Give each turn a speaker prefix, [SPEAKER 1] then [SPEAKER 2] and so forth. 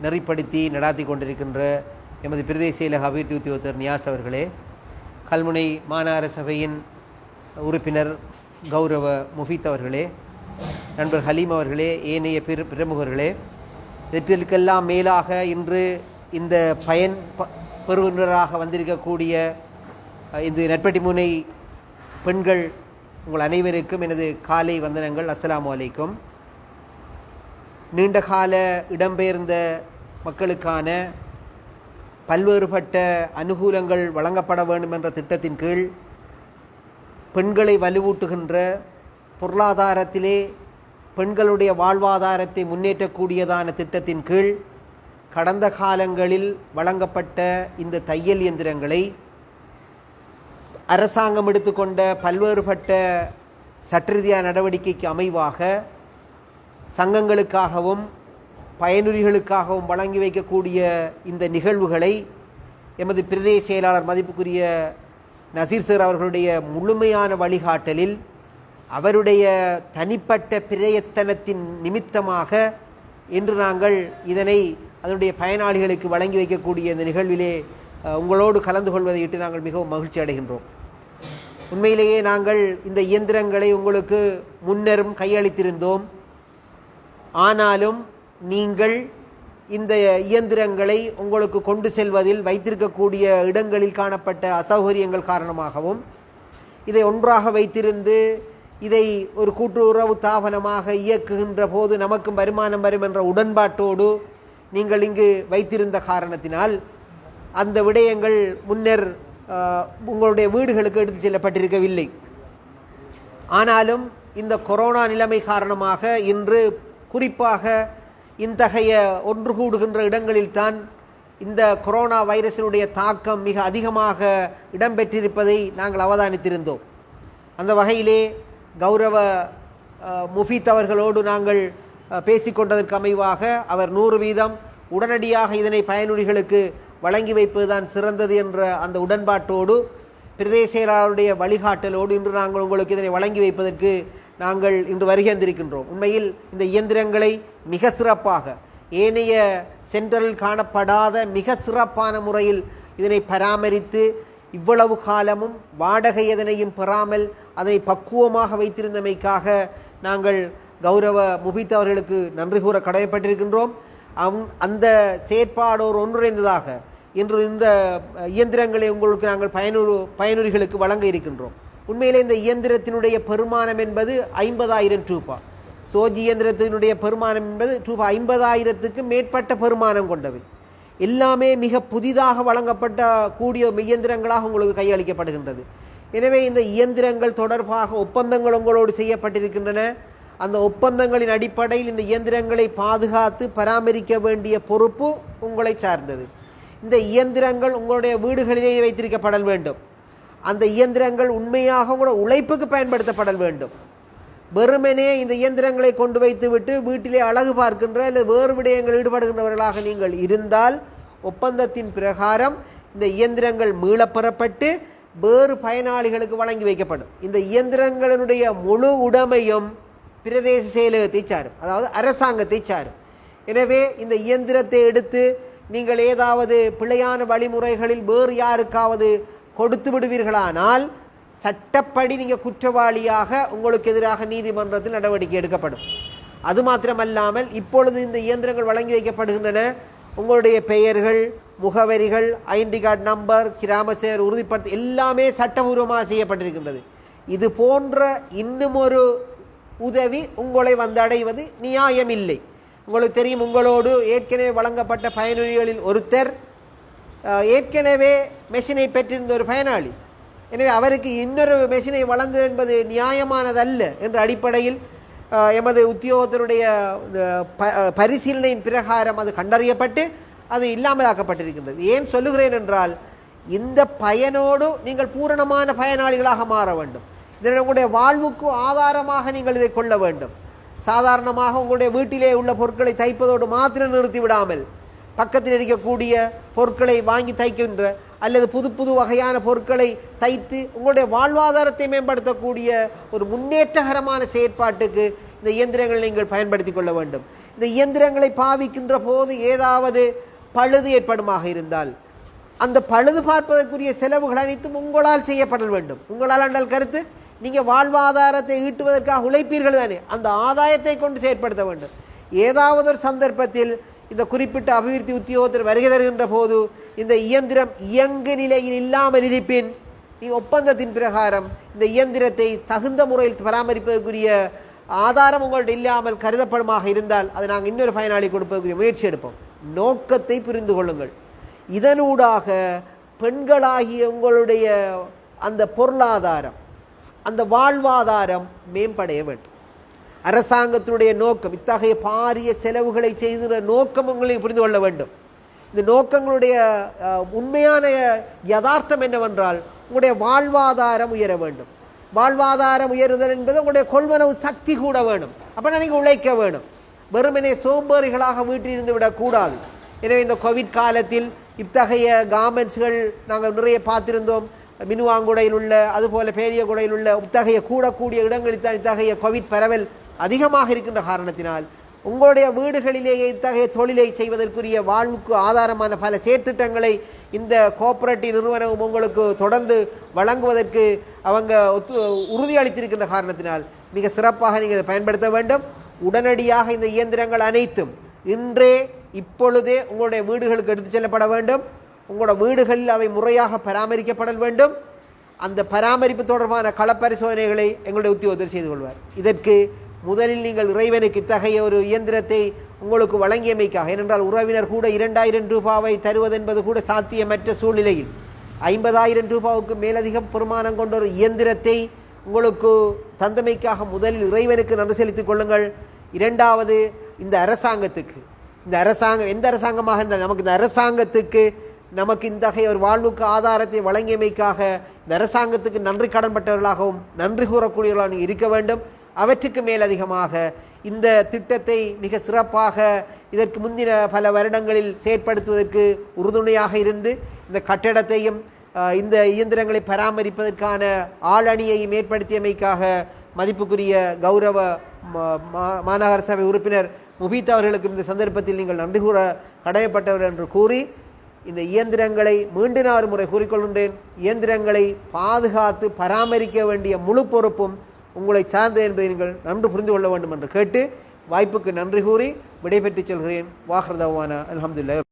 [SPEAKER 1] நெறிப்படுத்தி நடாத்தி கொண்டிருக்கின்ற எமது பிரதேச செயலக அபிவிருத்தி உத்தியோகத்தர் நியாஸ் அவர்களே கல்முனை மாநகர சபையின் உறுப்பினர் கௌரவ முஃபீத் அவர்களே நண்பர் ஹலீம் அவர்களே ஏனைய பிற பிரமுகர்களே இவற்றிற்கெல்லாம் மேலாக இன்று இந்த பயன் ப- பெறுகின்றராக வந்திருக்கக்கூடிய இந்த நட்பட்டி முனை பெண்கள் உங்கள் அனைவருக்கும் எனது காலை வந்தனங்கள். அஸ்லாம் வலைக்கும் நீண்டகால இடம்பெயர்ந்த மக்களுக்கான பல்வேறுபட்ட அனுகூலங்கள் வழங்கப்பட வேண்டும் என்ற திட்டத்தின் கீழ் பெண்களை வலுவூட்டுகின்ற பொருளாதாரத்திலே பெண்களுடைய வாழ்வாதாரத்தை முன்னேற்றக்கூடியதான திட்டத்தின் கீழ் கடந்த காலங்களில் வழங்கப்பட்ட இந்த தையல் இயந்திரங்களை அரசாங்கம் எடுத்துக்கொண்ட பல்வேறுபட்ட சட்டரீதியான நடவடிக்கைக்கு அமைவாக சங்கங்களுக்காகவும் பயனுரிகளுக்காகவும் வழங்கி வைக்கக்கூடிய இந்த நிகழ்வுகளை எமது பிரதேச செயலாளர் மதிப்புக்குரிய நசீர் சார் அவர்களுடைய முழுமையான வழிகாட்டலில் அவருடைய தனிப்பட்ட பிரயத்தனத்தின் நிமித்தமாக இன்று நாங்கள் இதனை அதனுடைய பயனாளிகளுக்கு வழங்கி வைக்கக்கூடிய இந்த நிகழ்விலே உங்களோடு கலந்து கொள்வதை இட்டு நாங்கள் மிகவும் மகிழ்ச்சி அடைகின்றோம். உண்மையிலேயே நாங்கள் இந்த இயந்திரங்களை உங்களுக்கு முன்னரும் கையளித்திருந்தோம். ஆனாலும் நீங்கள் இந்த இயந்திரங்களை உங்களுக்கு கொண்டு செல்வதில் வைத்திருக்கக்கூடிய இடங்களில் காணப்பட்ட அசௌகரியங்கள் காரணமாகவும் இதை ஒன்றாக வைத்திருந்து இதை ஒரு கூட்டுறவு தாபனமாக இயக்குகின்ற போது நமக்கும் வருமானம் வரும் என்ற உடன்பாட்டோடு நீங்கள் இங்கு வைத்திருந்த காரணத்தினால் அந்த விடயங்கள் முன்னர் உங்களுடைய வீடுகளுக்கு எடுத்து செல்லப்பட்டிருக்கவில்லை. ஆனாலும் இந்த கொரோனா நிலைமை காரணமாக இன்று குறிப்பாக இத்தகைய ஒன்று கூடுகின்ற இடங்களில்தான் இந்த கொரோனா வைரஸினுடைய தாக்கம் மிக அதிகமாக இடம்பெற்றிருப்பதை நாங்கள் அவதானித்திருந்தோம். அந்த வகையிலே கௌரவ முஃபீத் அவர்களோடு நாங்கள் பேசிக்கொண்டதற்கு அமைவாக அவர் நூறு வீதம் உடனடியாக இதனை பயனுரிகளுக்கு வழங்கி வைப்பதுதான் சிறந்தது என்ற அந்த உடன்பாட்டோடு பிரதேச செயலாளருடைய வழிகாட்டலோடு இன்று நாங்கள் உங்களுக்கு இதனை வழங்கி வைப்பதற்கு நாங்கள் இன்று வருகேந்திருக்கின்றோம். உண்மையில் இந்த இயந்திரங்களை மிக சிறப்பாக ஏனைய சென்டரில் காணப்படாத மிக சிறப்பான முறையில் இதனை பராமரித்து இவ்வளவு காலமும் வாடகை எதனையும் பெறாமல் அதை பக்குவமாக வைத்திருந்தமைக்காக நாங்கள் கௌரவ முபித் அவர்களுக்கு நன்றி கூற கடமைப்பட்டிருக்கின்றோம் அம் அந்த செயற்பாடோர் ஒன்றிணைந்ததாக இன்று இந்த இயந்திரங்களை உங்களுக்கு நாங்கள் பயனு பயனுரிகளுக்கு வழங்க இருக்கின்றோம். உண்மையிலே இந்த இயந்திரத்தினுடைய பெருமானம் என்பது ஐம்பதாயிரம் ரூபா. சோஜி இயந்திரத்தினுடைய பெருமானம் என்பது ரூபா ஐம்பதாயிரத்துக்கு மேற்பட்ட பெருமானம் கொண்டவை. எல்லாமே மிக புதிதாக வழங்கப்பட்ட கூடிய இயந்திரங்களாக உங்களுக்கு கையளிக்கப்படுகின்றது. எனவே இந்த இயந்திரங்கள் தொடர்பாக ஒப்பந்தங்கள் உங்களோடு செய்யப்பட்டிருக்கின்றன. அந்த ஒப்பந்தங்களின் அடிப்படையில் இந்த இயந்திரங்களை பாதுகாத்து பராமரிக்க வேண்டிய பொறுப்பு உங்களை சார்ந்தது. இந்த இயந்திரங்கள் உங்களுடைய வீடுகளிலேயே வைத்திருக்கப்படல் வேண்டும். அந்த இயந்திரங்கள் உண்மையாக கூட உழைப்புக்கு பயன்படுத்தப்படல் வேண்டும். வெறுமனே இந்த இயந்திரங்களை கொண்டு வைத்து விட்டு வீட்டிலே அழகு பார்க்கின்ற இல்லை வேறு விடயங்கள் ஈடுபடுகின்றவர்களாக நீங்கள் இருந்தால் ஒப்பந்தத்தின் பிரகாரம் இந்த இயந்திரங்கள் மீளப்பெறப்பட்டு வேறு பயனாளிகளுக்கு வழங்கி வைக்கப்படும். இந்த இயந்திரங்களினுடைய முழு உடைமையும் பிரதேச செயலகத்தை சாரும். அதாவது அரசாங்கத்தை சாரும். எனவே இந்த இயந்திரத்தை எடுத்து நீங்கள் ஏதாவது பிழையான வழிமுறைகளில் வேறு யாருக்காவது கொடுத்து விடுவீர்களானால் சட்டப்படி நீங்கள் குற்றவாளியாக உங்களுக்கு எதிராக நீதிமன்றத்தில் நடவடிக்கை எடுக்கப்படும். அது மாத்திரமல்லாமல் இப்பொழுது இந்த இயந்திரங்கள் வழங்கி வைக்கப்படுகின்றன. உங்களுடைய பெயர்கள் முகவரிகள் ஐடென்டி கார்டு நம்பர் கிராம சேர் உறுதிப்படுத்த எல்லாமே சட்டபூர்வமாக செய்யப்பட்டிருக்கின்றது. இது போன்ற இன்னும் ஒரு உதவி உங்களை வந்தடைவது நியாயமில்லை. உங்களுக்கு தெரியும் உங்களோடு ஏற்கனவே வழங்கப்பட்ட பயனுரிகளில் ஒருத்தர் ஏற்கனவே மெஷினை பெற்றிருந்த ஒரு பயனாளி. எனவே அவருக்கு இன்னொரு மெஷினை வழங்குவது என்பது நியாயமானதல்ல என்ற அடிப்படையில் எமது உத்தியோகத்தினுடைய ப- பரிசீலனையின் பிரகாரம் அது கண்டறியப்பட்டு அது இல்லாமலாக்கப்பட்டிருக்கின்றது. ஏன் சொல்லுகிறேன் என்றால் இந்த பயனோடு நீங்கள் பூரணமான பயனாளிகளாக மாற வேண்டும். இதனுடைய உங்களுடைய வாழ்வுக்கு ஆதாரமாக நீங்கள் இதை கொள்ள வேண்டும். சாதாரணமாக உங்களுடைய வீட்டிலே உள்ள பொருட்களை தைப்பதோடு மாத்திரம் நிறுத்தி விடாமல் பக்கத்தில் இருக்கக்கூடிய பொருட்களை வாங்கி தைக்கின்ற அல்லது புது புது வகையான பொருட்களை தைத்து உங்களுடைய வாழ்வாதாரத்தை மேம்படுத்தக்கூடிய ஒரு முன்னேற்றகரமான செயற்பாட்டுக்கு இந்த இயந்திரங்களை நீங்கள் பயன்படுத்தி கொள்ள வேண்டும். இந்த இயந்திரங்களை பாவிக்கின்ற போது ஏதாவது பழுது ஏற்படுமாக இருந்தால் அந்த பழுது பார்ப்பதற்குரிய செலவுகள் அனைத்தும் உங்களால் செய்யப்பட வேண்டும். உங்களால் என்றால் கருத்து நீங்கள் வாழ்வாதாரத்தை ஈட்டுவதற்காக உழைப்பீர்கள் தானே. அந்த ஆதாயத்தை கொண்டு செயற்படுத்த வேண்டும். ஏதாவது ஒரு சந்தர்ப்பத்தில் இந்த குறிப்பிட்ட அபிவிருத்தி உத்தியோகத்தில் வருகை தருகின்ற போது இந்த இயந்திரம் இயங்கு நிலையில் இல்லாமல் இருப்பின் நீ ஒப்பந்தத்தின் பிரகாரம் இந்த இயந்திரத்தை தகுந்த முறையில் பராமரிப்பதற்குரிய ஆதாரம் உங்கள்ட்ட இல்லாமல் கருதப்படுமாக இருந்தால் அதை நாங்கள் இன்னொரு பயனாளி கொடுப்பதற்குரிய முயற்சி எடுப்போம். நோக்கத்தை புரிந்து கொள்ளுங்கள். இதனூடாக பெண்களாகிய உங்களுடைய அந்த பொருளாதாரம் அந்த வாழ்வாதாரம் மேம்படைய வேண்டும். அரசாங்கத்தினுடைய நோக்கம் இத்தகைய பாரிய செலவுகளை செய்கிற நோக்கம் உங்களை புரிந்து கொள்ள வேண்டும். இந்த நோக்கங்களுடைய உண்மையான யதார்த்தம் என்னவென்றால் உங்களுடைய வாழ்வாதாரம் உயர வேண்டும். வாழ்வாதாரம் உயருதல் என்பது உங்களுடைய கொள்வனவு சக்தி கூட வேணும். அப்போ நீங்கள் உழைக்க வேணும். வெறுமனே சோம்பேறிகளாக வீட்டிலிருந்து விடக்கூடாது. எனவே இந்த கோவிட் காலத்தில் இத்தகைய கார்மெண்ட்ஸ்கள் நாங்கள் நிறைய பார்த்திருந்தோம். மினுவாங்குடையில் உள்ள அதுபோல பேரியகுடையில் உள்ள இத்தகைய கூடக்கூடிய இடங்களில் தான் இத்தகைய கோவிட் பரவல் அதிகமாக இருக்கின்ற காரணத்தினால் உங்களுடைய வீடுகளிலேயே இத்தகைய தொழிலை செய்வதற்குரிய வாழ்வுக்கு ஆதாரமான பல செயற்திட்டங்களை இந்த கோஆபரேட்டிவ் நிறுவனம் உங்களுக்கு தொடர்ந்து வழங்குவதற்கு அவங்க ஒத்து உறுதியளித்திருக்கின்ற காரணத்தினால் மிக சிறப்பாக நீங்கள் இதை பயன்படுத்த வேண்டும். உடனடியாக இந்த இயந்திரங்கள் அனைத்தும் இன்றே இப்பொழுதே உங்களுடைய வீடுகளுக்கு எடுத்து செல்லப்பட வேண்டும். உங்களோட வீடுகளில் அவை முறையாக பராமரிக்கப்பட வேண்டும். அந்த பராமரிப்பு தொடர்பான களப்பரிசோதனைகளை எங்களுடைய உத்தியோகத்தில் செய்து கொள்வார். இதற்கு முதலில் நீங்கள் இறைவனுக்கு இத்தகைய ஒரு இயந்திரத்தை உங்களுக்கு வழங்கியமைக்காக ஏனென்றால் உறவினர் கூட இரண்டாயிரம் ரூபாவை தருவதென்பது கூட சாத்தியமற்ற சூழ்நிலையில். ஐம்பதாயிரம் ரூபாவுக்கு மேலதிகம் பெருமானம் கொண்ட ஒரு இயந்திரத்தை உங்களுக்கு தந்தமைக்காக முதலில் இறைவனுக்கு நன்றி செலுத்திக் கொள்ளுங்கள். இரண்டாவது இந்த அரசாங்கத்துக்கு. இந்த அரசாங்கம் எந்த அரசாங்கமாக இருந்தால் நமக்கு இந்த அரசாங்கத்துக்கு நமக்கு இத்தகைய ஒரு வாழ்வுக்கு ஆதாரத்தை வழங்கியமைக்காக இந்த அரசாங்கத்துக்கு நன்றி கடன்பட்டவர்களாகவும் நன்றி கூறக்கூடியவர்களாக இருக்க வேண்டும். அவற்றுக்கு மேலதிகமாக இந்த திட்டத்தை மிக சிறப்பாக இதற்கு முந்தின பல வருடங்களில் செயற்படுத்துவதற்கு உறுதுணையாக இருந்து இந்த கட்டடத்தையும் இந்த இயந்திரங்களை பராமரிப்பதற்கான ஆளணியையும் ஏற்படுத்தியமைக்காக மதிப்புக்குரிய கௌரவ மா- மாநகர சபை உறுப்பினர் முபீத் அவர்களுக்கும் இந்த சந்தர்ப்பத்தில் நீங்கள் நன்றி கூற கடமைப்பட்டவர் என்று கூறி இந்த இயந்திரங்களை மீண்டும் நான் ஒரு முறை கூறிக்கொள்கின்றேன். இயந்திரங்களை பாதுகாத்து பராமரிக்க வேண்டிய முழு பொறுப்பும் உங்களை சார்ந்தது என்பதை நீங்கள் நன்கு புரிந்து கொள்ள வேண்டும் என்று கேட்டு வாய்ப்புக்கு நன்றி கூறி விடைபெற்றுச் செல்கிறேன். வாஹ்ரதவான அல்ஹம்துலில்லாஹ்